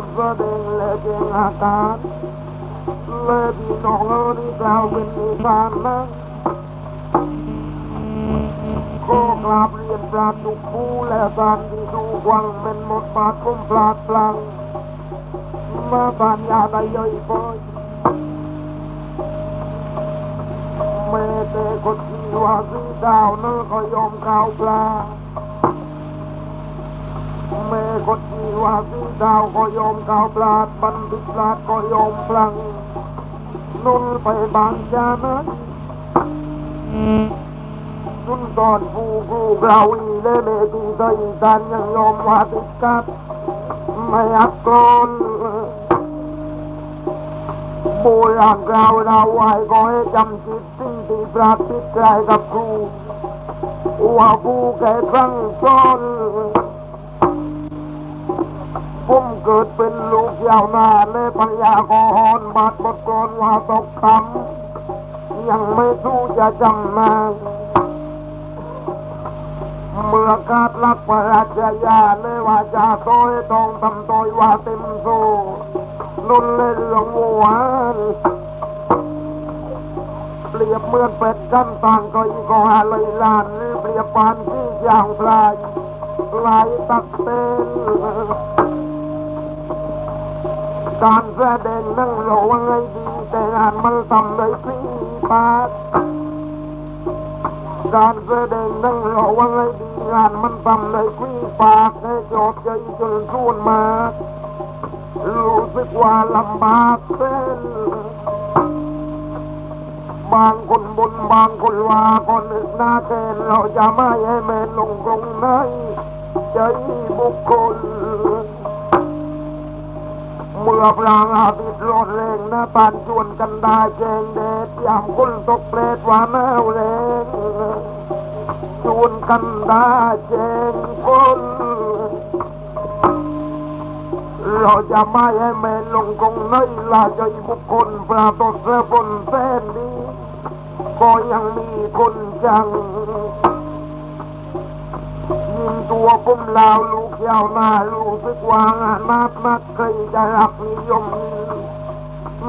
โกนแสดงและเจงอาการและพี่น้องเอ๋ยกล่าวเป็นนิทานนะก็กราบเรียนปราดทุกผู้และการที่ดูวังเป็นหมดบาทคุ้มปราดปลังมาบานยาได้ย่อยปอยแม่แต่คนที่ว่าซื้อดาวเนื้อก็ยอมกาวปลา ว่าซื้อดาวก็ยอมกาวปลาดบันทึกลาดก็ยอมพลังนุ่นไปบางจานั้นนุ่นตอนผู้ผู้เราอีเล่เล่ที่ใจดันยังยอมวาติดกับไม่อักกรนโบราณเราเราไว้ก็ให้จำจิตสิ่งที่ปราติดใจกับครูว่าผู้แก่ครั้งซ้อน เกิดเป็นลูกยาวนาและปัญาก็หอนบาดบทกรว่าตกคำยังไม่สู้จะจำนางเมื่อกาดลักพระราชยาเลยว่าจะต้อยต้องทำต้อยว่าเต็มโซนุ่นเลยเรื่องวัวเปรียบเหมือนเป็ดกันต่างก็อีกอเลยลานเปรียบปานที่ยางปลายลายตักเต้น การแสดงนั่งราว่าไงดีแต่งานมันทำเลยพี่ปากการแสดงนั่งราว่าไงดีงานมันทำเลยพี่ปากให้จบใจจนสูนมารู้สึกว่าลำบากเส้นบางคนบนบางคนว่าคนนึกหน้าแทนเราจะไม่ให้แม่ลงตรงไหนใจบุคคล เมื่อพลางอาทิตย์ร้อนแรงหน้าปานชวนกันด้แจงแดดยามคนตกเปรตว่าหนาวแรงชวนกันด้แจงคนเราจะไม่ให้แม่ลงคงในลาใจบุคคลปราตดเสพนแสนดีก็ยังมีคนจังยิงตัวก้มลาวลูกยาวหน้าลูกสึกวางนาดนักใครจะรัก ยม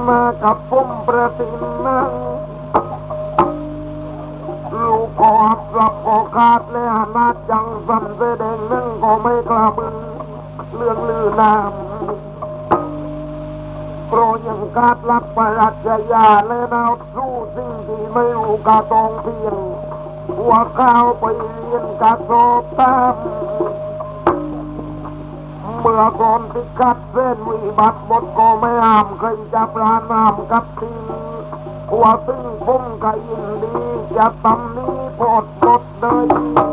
มากับผมประตินนังลูกก็อับรับก็ขาดและอานาดจังสันแสดงนั่งก็ไม่กล้าบึงเรื่องลือนามโปรยังกาดรับปรัชญาและนาวสู้สิ่งที่ไม่รู้กาตองเพียงหัวข้าวไปเรียนกระสอบตาม เมื่อก่อนที่กัดเส้นวิบัติบทก็ไม่ห้ามใครจะปราณามกับทีหัวซึ่งผมก็ยินดีจะตำนี้ปอดบดเลย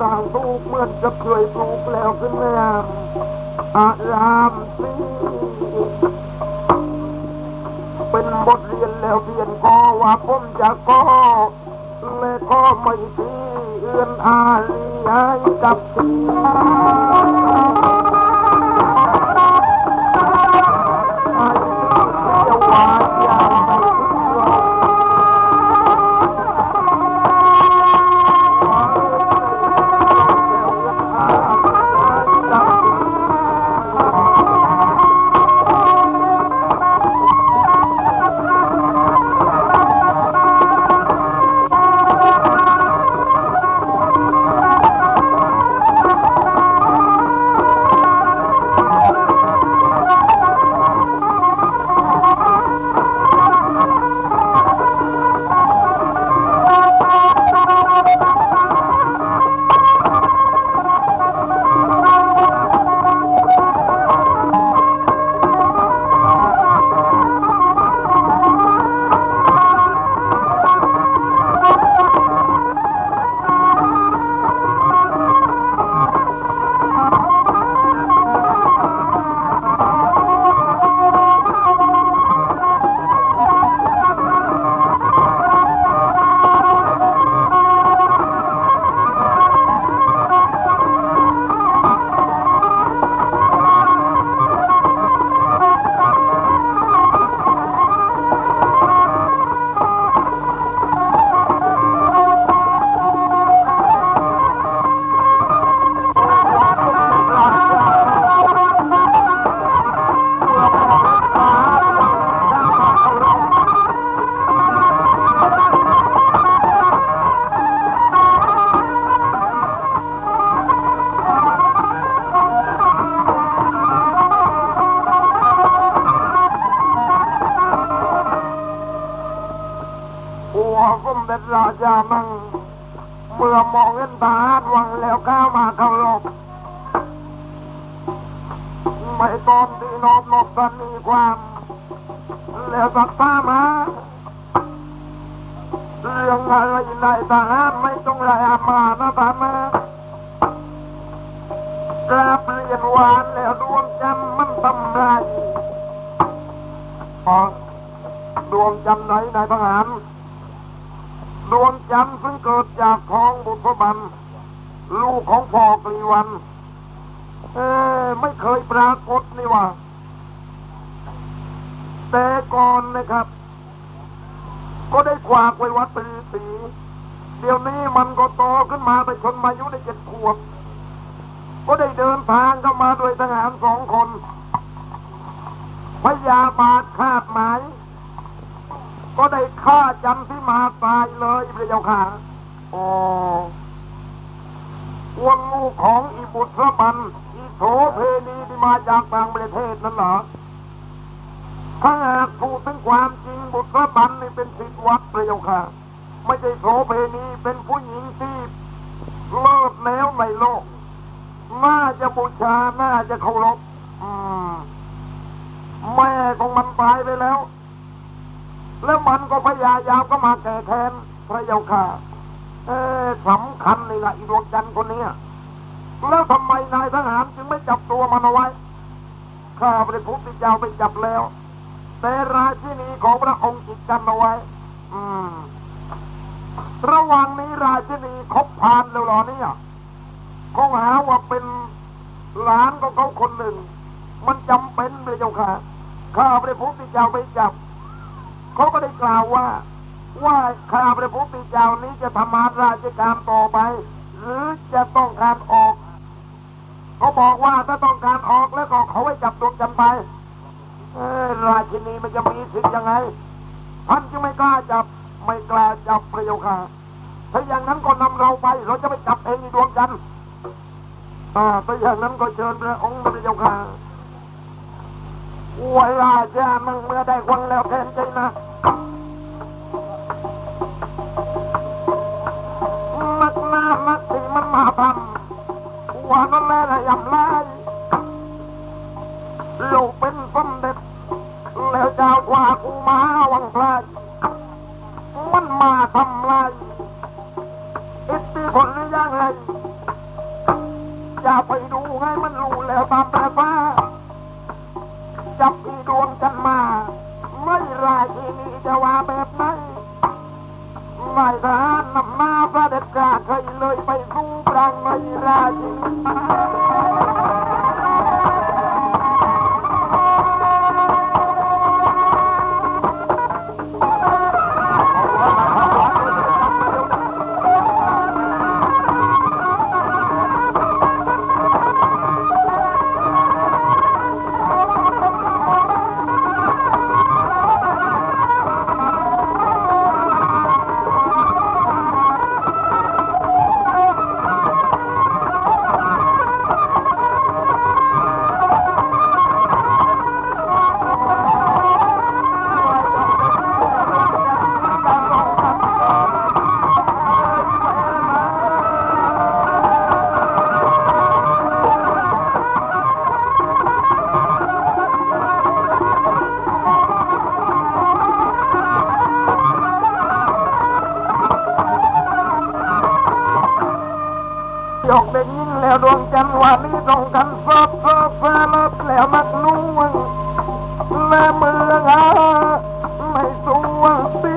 ต่างลูกเหมือนจะเคยปลูกแล้วขึ้นแม่อารามสีเป็นบทเรียนแล้วเรียนก็ว่าผมจะก็และก็ไม่ทีเอื้อนอาลีให้กับที ด็จราชานั่งเมื่อมองเห็นทหารวังแล้วก้าวมาเข้ารบไม่ตอนที่นอบนอบกันมีความ แล้วสักตามาเรื่องอะไรในทหารไม่ต้องไรามานะตามากราบเรียนวานแล้วดวงจันทร์มันทำไรพอดวงจันทร์ไหนนายทหาร ดวงจันทร์ซึ่ง เกิดจากท้องบุพบัน ลูกของพ่อกลีวันเอ้ไม่เคยปรากฏนี่ว่า แต่ก่อนนะครับ ก็ได้กวากไว้วัดปีสีเดี๋ยวนี้มันก็โตขึ้นมาเป็นคนมาอายุได้เจ็ดขวบ ก็ได้เดินทางเข้ามาด้วยทหารสองคนพยาบาทคาดหมาย ก็ได้ฆ่าจันที่มาตายเลยพระเจ้าค่ะ อวันลูกของอีบุตรบันอีโถเพนีที่มาจากต่างประเทศนั่นเหรอถ้าหากพูดถึงความจริงบุตรบันนี่เป็นสิทธิวัดพระเจ้าค่ะ ไม่ใช่โสเพณีเป็นผู้หญิงที่เลิศแล้วในโลก น่าจะบูชา น่าจะเคารพแม่ของมันตายไปแล้ว แล้วมันก็พยายามก็มาแก่แทนพระเยาค่ะ เออสำคัญเลยละอีดวงจันทร์คนนี้แล้วทำไมนายทหารจึงไม่จับตัวมันเอาไว้ ข้าพระพุทธเจ้าไปจับแล้ว แต่ราชินีของพระองค์จิตกันเอาไว้ อืม ระหว่างนี้ราชินีคบพานแล้วเหรอเนี่ยเขาหาว่าเป็นหลานของเขาคนหนึ่ง มันจำเป็นเลยเจ้าค่ะ ข้าพระพุทธเจ้าไปจับ เขาก็ได้กล่าวว่า ว่าข้าพระพุทธเจ้านี้จะทำงาราชการต่อไป หรือจะต้องการออกเขาบอกว่าถ้าต้องการออกแล้วก็เขาให้จับดวงจันไปราชินีมันจะมีสิทธิ์ยังไงท่านจึงไม่กล้าจับไม่กล้าจับพระเจ้าถ้าอย่างนั้นก็นำเราไป เราจะไปจับเองในดวงจันทร์ถ้าอย่างนั้นก็เชิญพระองค์พระเจ้าค่ะเวลาจะมั่งเมื่อได้ควังแล้วแทนใจนะ ที่มันมาทำว่านั่นแหละยำไล่ลูกเป็นสมเด็จแล้วเจ้ากว่ากูมาวังพลมันมาทำลายอิทธิพลหรือยังไงอย่าไปดูไงมันรู้แล้วตามแต่ฟ้าจับอีดวงกันมา ไม่รายที่นี่จะว่าแบบ ไหนนาย ด็จกเคยเลยไปสู้ปรางในราชินียกได้ยินแล้วดวงจันทร์วันนี้ต้องกันซอบซอบแฟลับแล้วนักนุ่งและเมืองอาไม่สวงปี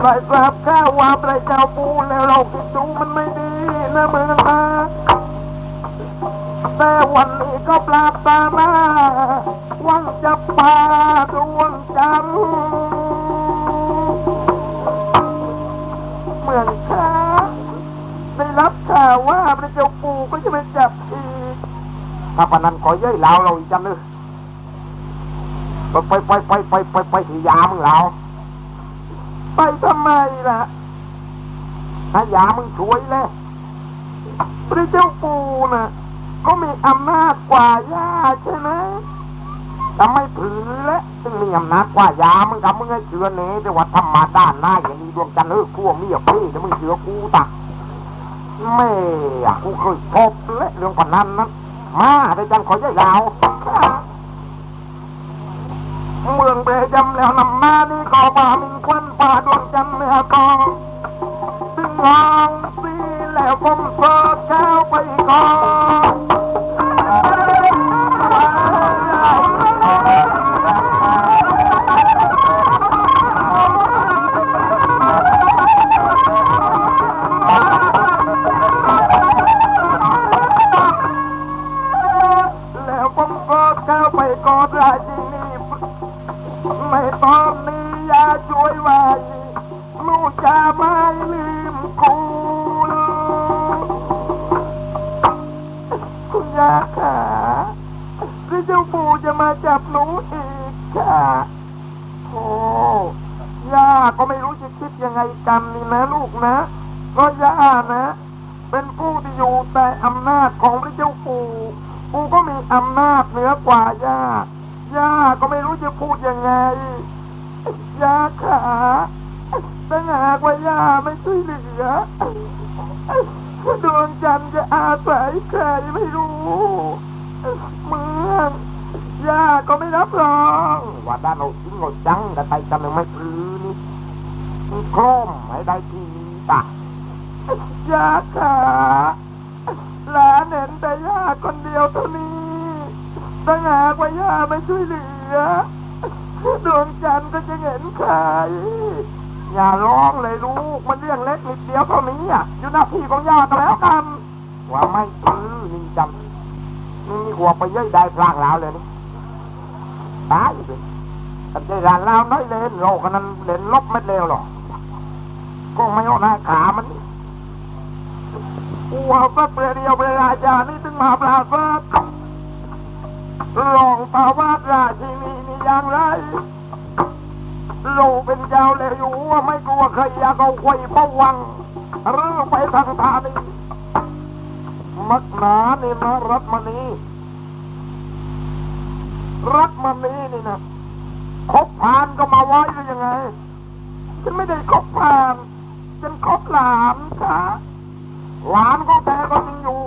ได้ทราบข้าวว่าพระเจ้าปูแล้วเราคิดดูมันไม่ดีนะเมืองอาแต่วันนี้ก็ปราบตามาวังจะพาดวงจันทร์ รับข่าวว่าพระเจ้าปู่ก็จะไปจับอีกถ้าปนันขอเย้ยลาวเราอีกจังเลยไปไปไปไปไปไปที่ยามึงเราไปทำไมล่ะถ้ายามึงช่วยเลยพระเจ้าปู่น่ะก็มีอำนาจกว่าย่าใช่ไหมจะไม่ถือและซึ่งมีอำนาจกว่ายามึงกับมึงให้เชื่อเนแต่ว่าธรรมาด้านหน้าอย่างนี้ดวงจันทร์เออพวกมีอะพี่เดี๋ยวมึงเชื่อกูตะ ไม่อะกูเคยพบและเรื่องพนันนั้นมาได้จันขอใหญ่ยาวเมืองเบยำแล้วนำมานี่ก็ว่ามีควันป่าดวงจันทร์เนื้อทองซึ่งลองสีแล้วผมเสิร์ฟแก้วไปก่อน ก็ไม่รับรองว่าด้านโอจิ้งโอจังแต่ไปกันหนึ่งไม่พื้นนี่โครมให้ได้ทีตะยาขาหลานเห็นแต่ย่าคนเดียวเท่านี้ถ้าหากว่าย่าไม่ช่วยเหลือดวงจันทร์ก็จะเห็นใครอย่าร้องเลยลูก มันเรื่องเล็กนิดเดียวเท่านี้อะอยู่หน้าที่ของย่าก็แล้วกันว่าไม่ซื้อนี่จำนี่หัวไปเยอยได้พลางแล้วเลยนี่ ตายเลยแต่ใจร้านเราน้อยเล่นโลกนนั้นเล่นลบไม่เร็วหรอกก็ไม่เอาหน้าขามันว่าสักเปรียเดียวเวลาจานี่ถึงมาปราศาลองภาวาสราชินีนี่อย่างไรลูกเป็นเจ้าเลยอยู่ว่าไม่กลัวใครอยากเอาควยพะวังหรือไปทางธานีมักหนานี่นะรัตมณี รัตมณีนี่นะคบผ่านก็มาไว้หรือยังไงฉันไม่ได้คบผ่านฉันคบหลานค่ะหลานของแกก็จริงอยู่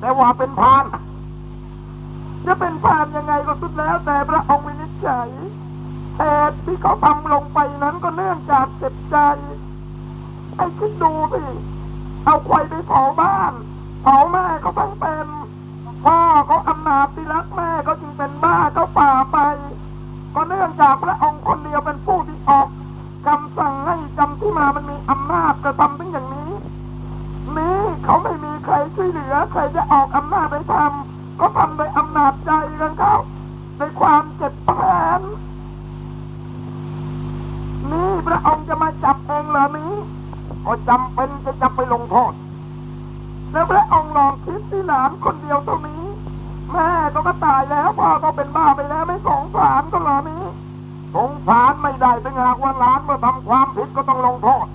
แต่ว่าเป็นพานจะเป็นพานยังไงก็สุดแล้ว แต่พระองค์วินิจฉัยเหตุที่เขาทำลงไปนั้นก็เนื่องจากเจ็บใจไอ้คิดดูสิเอาควายไปเผาบ้านเผาแม่เขาทั้งเป็น พ่อเขาอำนาจที่รักแม่เขาจึงเป็นบ้าเขาป่าไป ก็เนื่องจากพระองค์คนเดียวเป็นผู้ที่ออกคำสั่งให้กรรมที่มามันมีอำนาจกระทำถึงอย่างนี้ นี่เขาไม่มีใครช่วยเหลือใครจะออกอำนาจไปทำก็ทำโดยอำนาจใจกันเขาในความเจ็บแค้นนี่พระองค์จะมาจับเองเหรอนี้ก็จำเป็นจะจับไปลงโทษ แล้วพระองค์ลองคิดที่หลานคนเดียวเท่านี้ แม่ก็ก็ตายแล้วพ่อก็เป็นบ้าไปแล้วไม่สงสารก็เหรอนี้สงสารไม่ได้ถึงหากว่าหลานเมื่อทำความผิดก็ต้องลงโทษ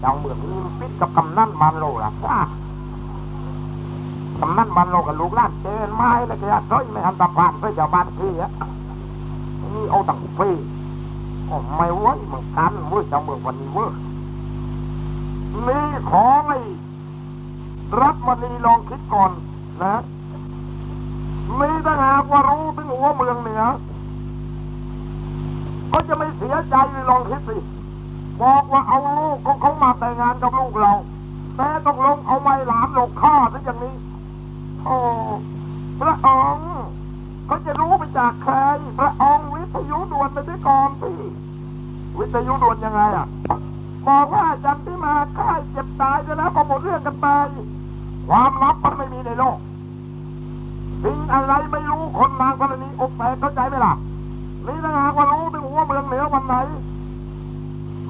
เจ้าเมืองนี้ปิดกับกำนันบานโลล่ะจ้ากำนันบานโลกับลูกหล้านเจนไม้แล้วก็ยัดร้อยไม่ทำตาผ่านเพื่อจ้าบ้านพี่อะนี่เอาตังฟรีก็ไม่ไหวเหมือนกันเว้ยเจ้าเมืองวันนี้เว้ยนี่ของไอ้ รัฐมณีลองคิดก่อนนะนี่ถ้าหากว่ารู้ถึงหัวเมืองเหนือก็จะไม่เสียใจเลยลองคิดสิบอกว่าเอาลูกของเขามาแต่งงานกับลูกเราแต่ต้องลงเอาไว้หลานหลกข้อซะอย่างนี้โอ้พระองค์เขาจะรู้ไปจากใครพระองค์วิทยุด่วนไปด้วยก่อนสิวิทยุด่วนยังไงอะบอกว่าจันที่มาค่ายเจ็บตายจะแล้วก็หมดเรื่องกันไป ความลับมันไม่มีในโลกสิ่งอะไรไม่รู้คนนางกรณีอกแตกเข้าใจไหมล่ะนี่ถ้าหากว่ารู้ถึงหัวเมืองเหนือวันไหน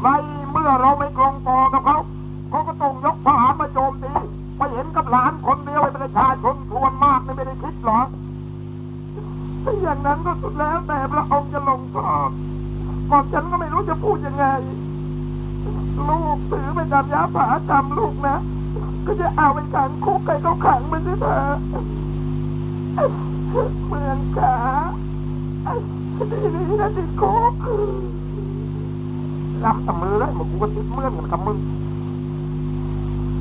ในเมื่อเราไม่กลงต่อกับเขาเขาก็ต้องยกทหารมาโจมตีไปเห็นกับหลานคนเดียวไอ้ประชาชนทวนมากไม่ได้คิดหรอถ้าอย่างนั้นก็สุดแล้วแต่พระองค์จะลงโทษก่อนฉันก็ไม่รู้จะพูดยังไง ลูกถือไปจำยาผากรรมลูกนะ ก็จะเอาไปขังคุกใครเขาขังไปสิเถอะเมืองขาดีนี้นะติดคุกรับแต่มือเลยมึงกูก็ติดเมื่อนกันกับมึง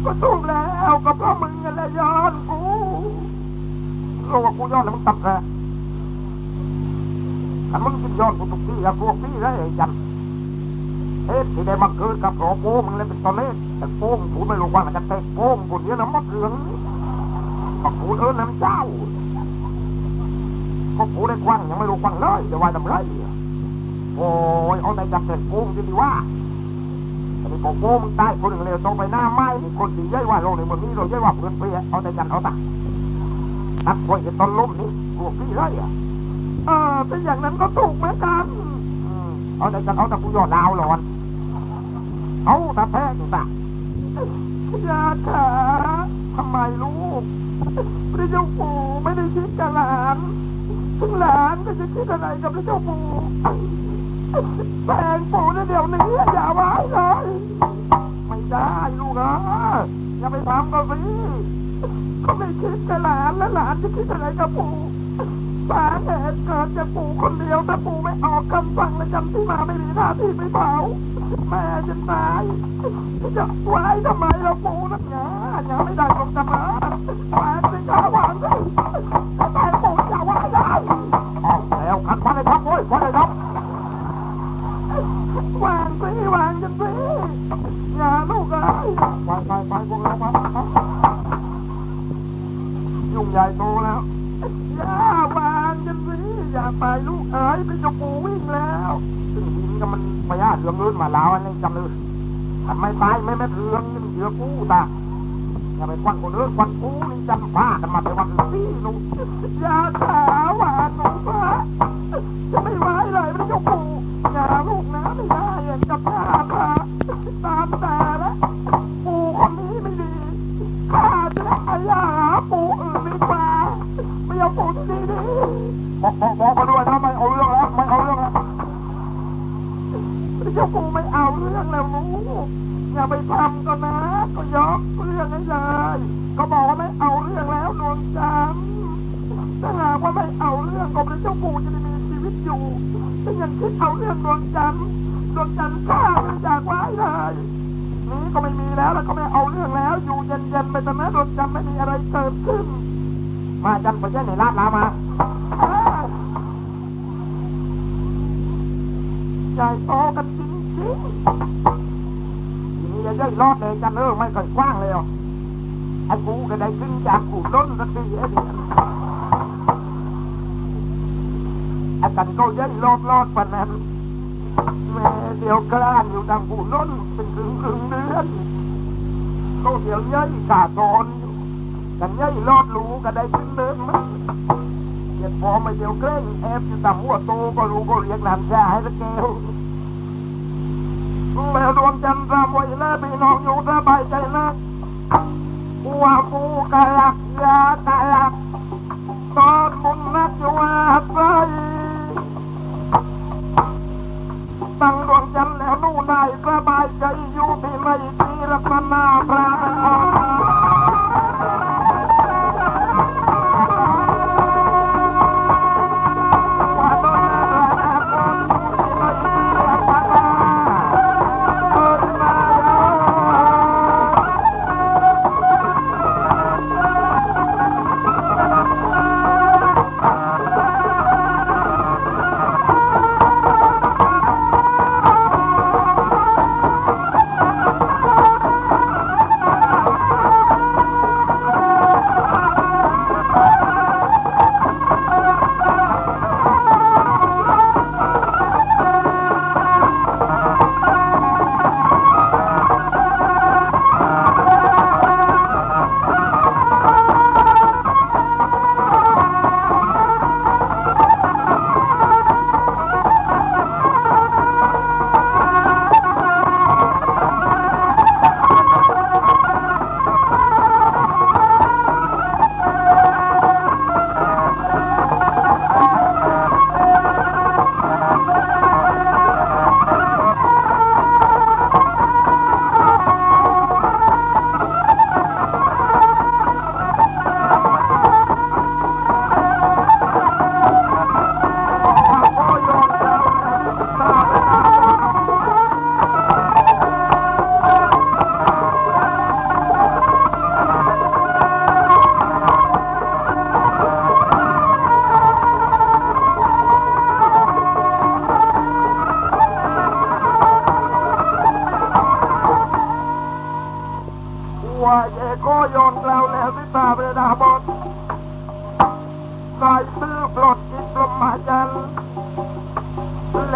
ก็ถูกแล้วก็เพราะมึงนั่นแหละย้อนกูรู้ว่ากูย้อนแล้วมึงตับแกถ้ามึงกินย้อนกูทุกที่แล้วพวกพี่ได้ไอ้ยัน เอ๊ะที่ได้มาเกิดกับโรโป้มึงเลยเป็นตอนเล็กแต่โป้งกูไม่รู้ว่ามันจะเตะโป้งกูเนี้ยนะมัดเหลืองก็กูเอิญน้ำเจ้าก็กูได้ควันยังไม่รู้ควันเลยจะว่าทำไรโอ้ยเอาแต่จับเตะโป้งดีว่าอันนี้ก็โง่มึงตายคนหนึ่งเร็วต้องไปหน้าไม้นี่คนดีเย่ว่าโลกในเมืองนี้เราเย่ว่าเพื่อนเพื่อเอาแต่กันเอาตานักควยจะต้นล้มนี่พวกพี่ไรอะเออเป็นอย่างนั้นก็ถูกเหมือนกันเอาแต่กันเอาแต่กูยอดลาวหลอน เอาตาแท้กูตายาขาทำไมลูกพระเจ้าปู่ไม่ได้คิดกับหลานถึงหลานก็จะคิดอะไรกับพระเจ้าปู่แปลงปู่นะเดี๋ยวนี้อย่าไว้เลยไม่ได้ลูกเอ้ยอย่าไปทำก็สิเขาไม่คิดกับหลานและหลานจะคิดอะไรกับปู่สาเหตุเกิดจากปู่คนเดียวแต่ปู่ไม่ออกคำสั่งและจำที่มาไม่มีหน้าที่ไปเผา แม่จะตายจะไว้ทำไมเราปูนักหนาอย่าไม่ได้ตรงกันนะแปลงสิขาหวานสิแปลงปู่อย่าไว้ได้ออกแล้วขัดควันเลยครับโอ้ยควันเลยครับวางสิวางกันสิอย่าลูกเอ้ยไปไปไปพวกเราไปยุ่งใหญ่โตแล้วอย่าวางกันสิอย่าไปลูก พยาเรื่องลื่นมาแล้วอันนี้จำเลยทำไม่ตายไม่แม่เรื่องนี่มันเยอะกูตาอย่าไปควันคนอื่นควันกูนี่จำผ้ากันมาแต่วันที่หนูอย่าถาหวานหนูฟ้าจะไม่ไหวเลยไม่จปูอย่าลูกนะไม่ได้เห็นกับตาค่ะตามแต่ล้วปู่คนนี้ไม่ดีข้าจะไปหาปู่อื่นดีกว่าไม่เอาปู่ที่ดีดีบอกบอกบอกมาด้วยนะ เจ้าปู่ไม่เอาเรื่องแล้วลูกอย่าไปทำก็นะ ก็ยกเรื่องให้เลยก็บอกว่าไม่เอาเรื่องแล้วดวงจันทร์ถ้าหากว่าไม่เอาเรื่องก็พระเจ้าปู่จะได้มีชีวิตอยู่ถ้ายังคิดเอาเรื่องดวงจันทร์ดวงจันทร์ข้าไม่อยากไว้เลยนี้ก็ไม่มีแล้วแล้วก็ไม่เอาเรื่องแล้ว อยู่เย็นๆไปตอนนั้นดวงจันทร์ไม่มีอะไรเกิดขึ้น มาจันทร์ไปเช่นไหนลาดลามาใหญ่โตกันจ ริงจริงๆทีนี้จะย่อยรอดเลยจันทร์เออไม่ค่อยกว้างเลยอะไอ้กูก็ได้ขึ้นจากกูล้นสักทีไอ้เดียอากันก็ยัยรอดรอดปานนั้นแม่เดียวกล้านอยู่ดังผู้ล้นเป็นครึ่งครึ่งเดือนก็เดียวยัยกาตอนอยู่กันยัยรอดรู้ก็ได้ขึ้นเดินมาเจ็บพอมาเดียวเกรงแอบอยู่ตามหัวโตก็รู้ก็เรียกน้ำชาให้ละแก้ว แล้วดวงจันทร์รำไว้และพี่น้องอยู่สบายใจนะหัวปูกะลักยากะลักตอนบุญนักอยู่ว่าใสตั้งดวงจันทร์แล้วนู่นนายสบายใจอยู่ที่ไม่ทีรักนาพระ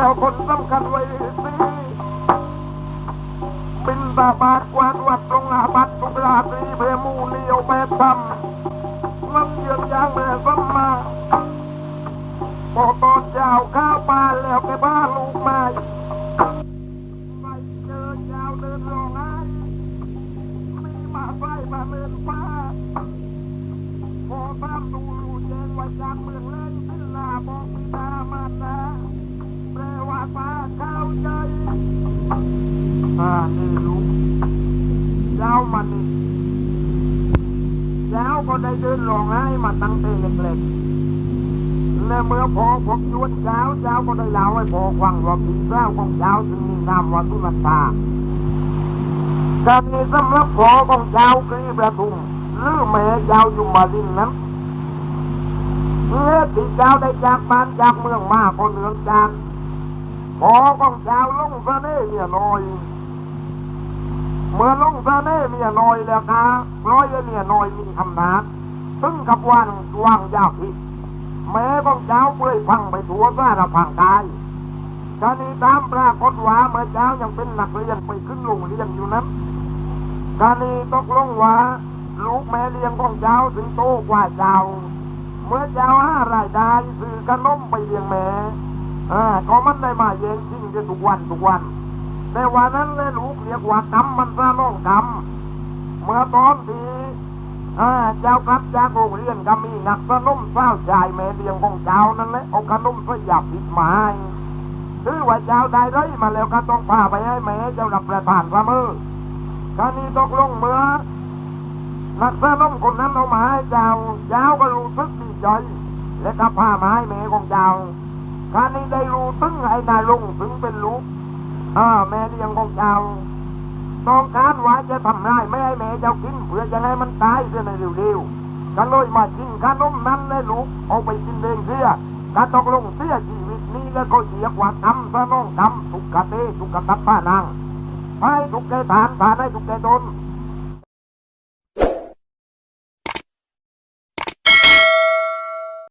แล้วคนสำคัญไว้สิบินตาบาดกวาดวัดตรงอาบัตทุกราตรีเพมูเลียวแปดทำน้ำเยือกยางแม่สัมมาพอตอนเจ้าข้าวปลาแล้วแกบ้าลูกมา อ่านี่ลูกเจ้ามันนี่เจ้าก็ได้เดินร้องไห้มาตั้งแต่เล็กๆและเมื่อพอผมชวนเจ้าเจ้าก็ได้เล่าให้พอฟังว่าพี่สาวของเจ้าจึงมีนามว่าสุนันทาการนี้สำหรับพอของเจ้ากรีประทุมหรือแม่เจ้าอยู่มาดินนั้นเมื่อที่เจ้าได้จากบ้านจากเมืองมาก็เหนื่องจากพอของเจ้าลงเสน่ห์เมียน้อย เมื่อลงเสน่เมียน้อยแล้วก็ร้อยเมียน้อยมีคำนาซึ่งกับวันว่างยาวพิษแม่ของเจ้าเปื่อยพังไปทั่วสารพังกายกรณีตามปรากฏว่าเมื่อเจ้ายังเป็นหนักเรียนไปขึ้นโรงเรียนอยู่นั้นกรณีตกลงว่าลูกแม่เลี้ยงของเจ้าถึงโตกว่าเจ้า เมื่อเจ้าหารายได้ซื้อขนมไปเลี้ยงแม่อ่าก็มันได้มาเย็นจริงจะทุกวันทุกวัน แต่วันนั้นเลยลูกเรียกว่ากรรมมันซะน้องกรรมเมื่อตอนที่เจ้ากลับจากโรงเรียนก็มีนักขนมเศร้าชายแม่เลี้ยงของเจ้านั่นแหละเอาขนมสยบผิดหมายถือว่าเจ้าได้ไรมาแล้วก็ต้องพาไปให้แม่เจ้ารับประทานละเมอการณีตกลงเมื่อนักสนมคนนั้นเอามาให้เจ้า เจ้าก็รู้สึกดีใจและก็พามาให้แม่ของเจ้าการนี้ได้รู้ถึงไอ้นายลงถึงเป็นลูก อาแม่เลี้ยงของเจ้าต้องการว่าจะทำร้ายไม่ให้แม่เจ้ากินเพื่อจะให้มันตายเสียในเร็วๆกันเลยมากินขนมนั้นเลยลูกเอาไปกินเองเสียการตกลงเสียชีวิตนี้แล้วก็เสียกว่าทำซะน้องทำทุกขเตทุกขตัปป้านางให้ทุกแกฐานฐานให้ทุกแกตน